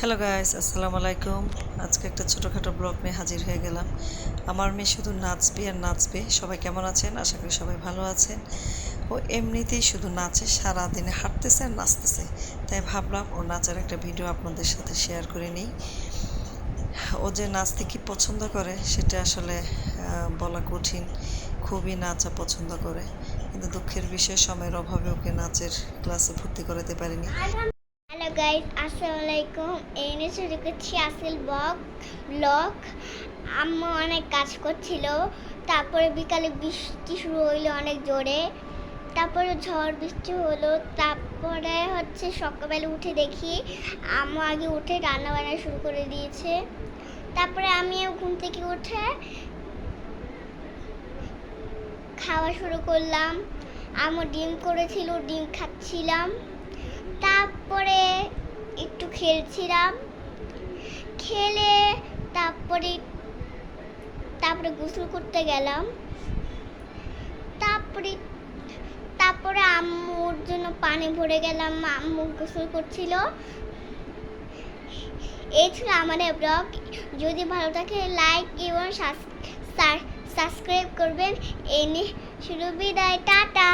Hello guys আসসালামু আলাইকুম আজকে একটা ছোটোখাটো ব্লগ নিয়ে হাজির হয়ে গেলাম। আমার মেয়ে শুধু নাচবে আর নাচবে। সবাই কেমন আছেন? আশা করি সবাই ভালো আছেন। ও এমনিতেই শুধু নাচে, সারাদিনে হাঁটতেছে আর নাচতেছে। তাই ভাবলাম ও নাচার একটা ভিডিও আপনাদের সাথে শেয়ার করে নিই। ও যে নাচতে কি পছন্দ করে, সেটা আসলে বলা কঠিন। খুবই নাচা পছন্দ করে। কিন্তু দুঃখের বিষয়, সময়ের অভাবে ওকে নাচের ক্লাসে ভর্তি করাতে পারিনি। হ্যালো গাইস আসসালামু আলাইকুম এই নিয়ে শুরু করছি আসল ব্লগ ব্লগ আম্মা অনেক কাজ করছিল। তারপরে বিকালে বৃষ্টি শুরু হইল অনেক জোরে। তারপরে ঝড় বৃষ্টি হলো। তারপরে হচ্ছে সকালবেলা উঠে দেখি আম্মা আগে উঠে রান্না বান্না শুরু করে দিয়েছে। তারপরে আমিও ঘুম থেকে উঠে খাওয়া শুরু করলাম। আম্মু ডিম করেছিল, ডিম খাচ্ছিলাম। তারপরে একটু খেলছিলাম। খেলে তারপরে তারপরে গোসল করতে গেলাম। তারপরে তারপরে আম্মুর জন্য পানি ভরে গেলাম, আম্মু গোসল করছিল। এই ছিল আমাদের ব্লগ। যদি ভালো থাকে লাইক এবং সাবস্ক্রাইব করবেন। এই নিয়ে শুরু বিদায়, টাটা।